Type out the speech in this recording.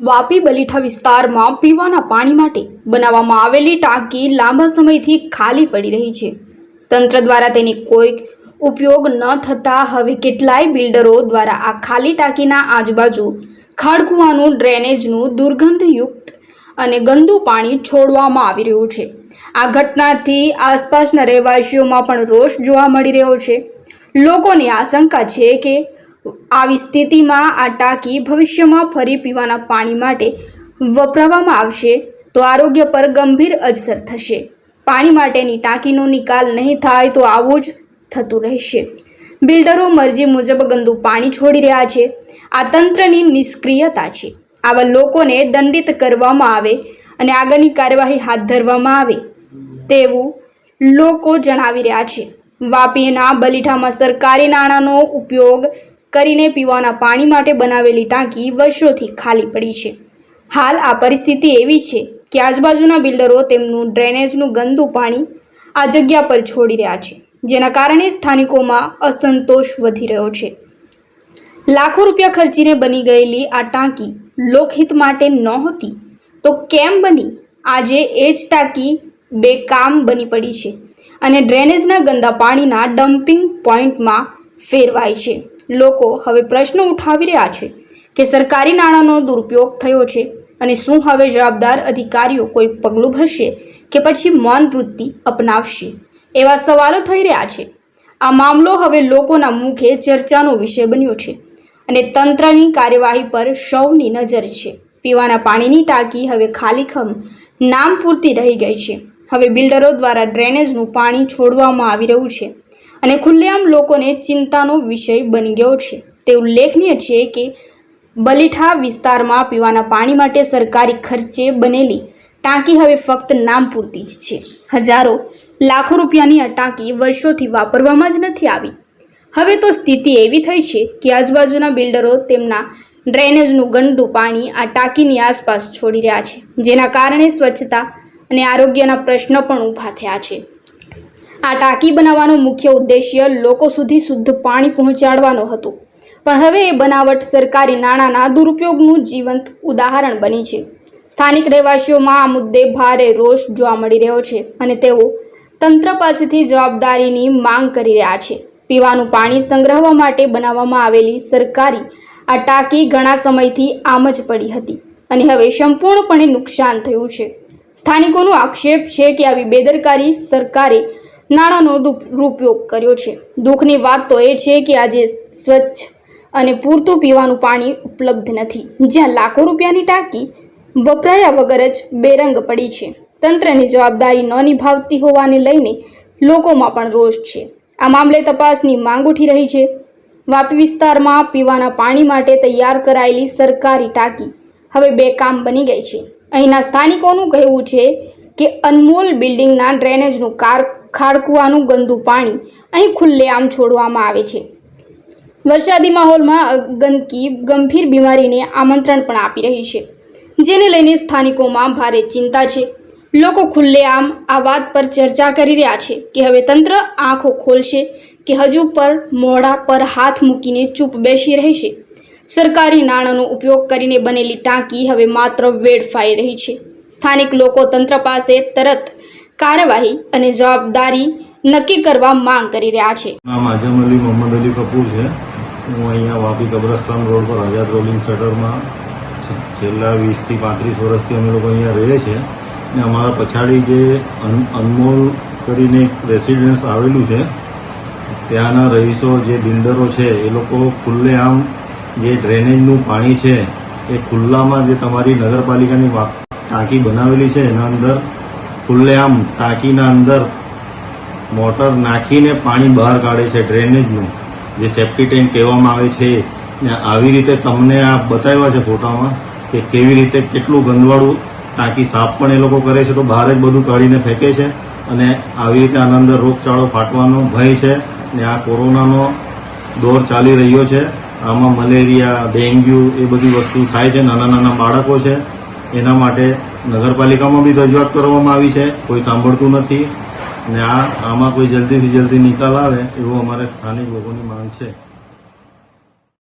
વાપી બલીઠા વિસ્તારમાં પીવાના પાણી માટે બનાવવામાં આવેલી ટાંકી લાંબા સમયથી ખાલી પડી રહી છે. તંત્ર દ્વારા તેની કોઈ ઉપયોગ ન થતાં હવે કેટલાય બિલ્ડરો દ્વારા આ ખાલી ટાંકીના આજુબાજુ ખાડકુવાનું ડ્રેનેજનું દુર્ગંધયુક્ત અને ગંદુ પાણી છોડવામાં આવી રહ્યું છે. આ ઘટનાથી આસપાસના રહેવાસીઓમાં પણ રોષ જોવા મળી રહ્યો છે. લોકોની આશંકા છે કે આવી સ્થિતિમાં આ ટાંકી ભવિષ્યમાં ફરી પીવાના પાણી માટે વપરાવામાં આવશે તો આરોગ્ય પર ગંભીર અસર થશે. પાણી માટેની ટાંકીનો નિકાલ નહીં થાય તો આવું જ થતું રહેશે. બિલ્ડરો મરજી મુજબ ગંદુ પાણી છોડી રહ્યા છે. આ તંત્રની નિષ્ક્રિયતા છે. આવા લોકોને દંડિત કરવામાં આવે અને આગળની કાર્યવાહી હાથ ધરવામાં આવે તેવું લોકો જણાવી રહ્યા છે. વાપીના બલીઠામાં સરકારી નાણાંનો ઉપયોગ કરીને પીવાના પાણી માટે બનાવેલી ટાંકી વર્ષોથી ખાલી પડી છે. હાલ આ પરિસ્થિતિ એવી છે કે આજુબાજુના બિલ્ડરો તેમનું ડ્રેનેજનું ગંદુ પાણી આ જગ્યા પર છોડી રહ્યા છે, જેના કારણે સ્થાનિકોમાં અસંતોષ વધી રહ્યો છે. લાખો રૂપિયા ખર્ચીને બની ગયેલી આ ટાંકી લોકહિત માટે નહોતી, તો કેમ બની? આજે એ જ ટાંકી બેકામ બની પડી છે અને ડ્રેનેજના ગંદા પાણીના ડમ્પિંગ પોઈન્ટમાં ફેરવાય છે. લોકો હવે પ્રશ્ન ઉઠાવી રહ્યા છે કે સરકારી નાણાંનો દુરુપયોગ થયો છે અને શું હવે જવાબદાર અધિકારીઓ કોઈ પગલું ભરશે કે પછી મૌન વૃત્તિ અપનાવશે એવા સવાલો થઈ રહ્યા છે. આ મામલો હવે લોકોના મુખે ચર્ચાનો વિષય બન્યો છે અને તંત્રની કાર્યવાહી પર સૌની નજર છે. પીવાના પાણીની ટાંકી હવે ખાલીખમ નામ પૂરતી રહી ગઈ છે. હવે બિલ્ડરો દ્વારા ડ્રેનેજનું પાણી છોડવામાં આવી રહ્યું છે. અને ખુલ્લેઆમ લોકોને ચિંતાનો વિષય બની ગયો છે. તે ઉલ્લેખનીય છે કે બલીઠા વિસ્તારમાં પીવાના પાણી માટે સરકારી ખર્ચે બનેલી ટાંકી હવે ફક્ત નામ પૂરતી જ છે. હજારો, લાખો રૂપિયાની આ ટાંકી વર્ષોથી વાપરવામાં જ નથી આવી. હવે તો સ્થિતિ એવી થઈ છે કે આજુબાજુના બિલ્ડરો તેમના ડ્રેનેજનું ગંદુ પાણી આ ટાંકીની આસપાસ છોડી રહ્યા છે, જેના કારણે સ્વચ્છતા અને આરોગ્યના પ્રશ્નો પણ ઊભા થયા છે. આ ટાંકી બનાવવાનો મુખ્ય ઉદ્દેશ્ય લોકો સુધી શુદ્ધ પાણી પહોંચાડવાનો હતો. પણ હવે એ બનાવટ સરકારી નાણાંના દુરુપયોગનું જીવંત ઉદાહરણ બની છે. સ્થાનિક રહેવાસીઓમાં આ મુદ્દે ભારે રોષ જોવા મળી રહ્યો છે અને તેઓ તંત્ર પાસેથી જવાબદારીની માંગ કરી રહ્યા છે. પીવાનું પાણી સંગ્રહવા માટે બનાવવામાં આવેલી સરકારી આ ટાંકી ઘણા સમયથી આમ જ પડી હતી અને હવે સંપૂર્ણપણે નુકસાન થયું છે. સ્થાનિકોનો આક્ષેપ છે કે આવી બેદરકારી સરકારે નાણાંનો દુરુપયોગ કર્યો છે. દુઃખની વાત તો એ છે કે આજે સ્વચ્છ અને પૂરતું પીવાનું પાણી ઉપલબ્ધ નથી. જ્યાં લાખો રૂપિયાની ટાંકી વપરાયા વગર જ બેરંગ પડી છે. તંત્રની જવાબદારી ન નિભાવતી હોવાને લઈને લોકોમાં પણ રોષ છે. આ મામલે તપાસની માંગ ઉઠી રહી છે. વાપી વિસ્તારમાં પીવાના પાણી માટે તૈયાર કરાયેલી સરકારી ટાંકી હવે બેકામ બની ગઈ છે. અહીંના સ્થાનિકોનું કહેવું છે કે અનમોલ બિલ્ડિંગના ડ્રેનેજનું કાર ખાડકુવાનું ગંદુ પાણી અહીં ખુલ્લેઆમ છોડવામાં આવે છે. વરસાદી માહોલમાં ગંદકી, ગંભીર બીમારીને આમંત્રણ પણ આપી રહી છે. જેને લઈને સ્થાનિકોમાં ભારે ચિંતા છે. લોકો ખુલ્લેઆમ આ વાત પર ચર્ચા કરી રહ્યા છે કે હવે તંત્ર આંખો ખોલશે કે હજુ પર મોઢા પર હાથ મૂકીને ચૂપ બેસી રહેશે. સરકારી નાણાંનો ઉપયોગ કરીને બનેલી ટાંકી હવે માત્ર વેડફાઈ રહી છે. સ્થાનિક લોકો તંત્ર પાસે તરત કાર્યવાહી અને જવાબદારી નક્કી કરવા માંગ કરી રહ્યા છે. નામ અલી મોહમ્મદ અલી કપૂર છે. હું અહીંયા વાપી કબ્રસ્તાન રોડ પર આઝાદ રોલિંગ શટરમાં છેલ્લા વીસથી પાંત્રીસ વર્ષથી અમે લોકો અહીંયા રહીએ છીએ. ને અમારા પછાડી જે અનમોલ કરીને એક રેસિડન્સ આવેલું છે, ત્યાંના રહીશો જે બિલ્ડરો છે, એ લોકો ખુલ્લેઆમ જે ડ્રેનેજનું પાણી છે, એ ખુલ્લામાં જે તમારી નગરપાલિકાની ટાંકી બનાવેલી છે, એના અંદર ખુલ્લેઆમ ટાંકીના અંદર મોટર નાખીને પાણી બહાર કાઢે છે ડ્રેનેજનું. જે સેફ્ટી ટેન્ક કહેવામાં આવે છે ને આવી રીતે તમને આ બતાવ્યા છે ફોટામાં કે કેવી રીતે કેટલું ગંદવાળું ટાંકી સાફ પણ એ લોકો કરે છે તો બહાર જ બધું કાઢીને ફેંકે છે અને આવી રીતે આના અંદર રોગચાળો ફાટવાનો ભય છે ને આ કોરોનાનો દોર ચાલી રહ્યો છે. આમાં મલેરિયા, ડેન્ગ્યુ એ બધી વસ્તુ થાય છે. નાના નાના બાળકો છે. એના માટે નગરપાલિકામાં બી રજૂઆત કરવામાં આવી છે. કોઈ સાંભળતું નથી. ને આ આમાં કોઈ જલ્દીથી જલ્દી નિકાલ આવે એવું અમારે સ્થાનિક લોકોની માંગ છે.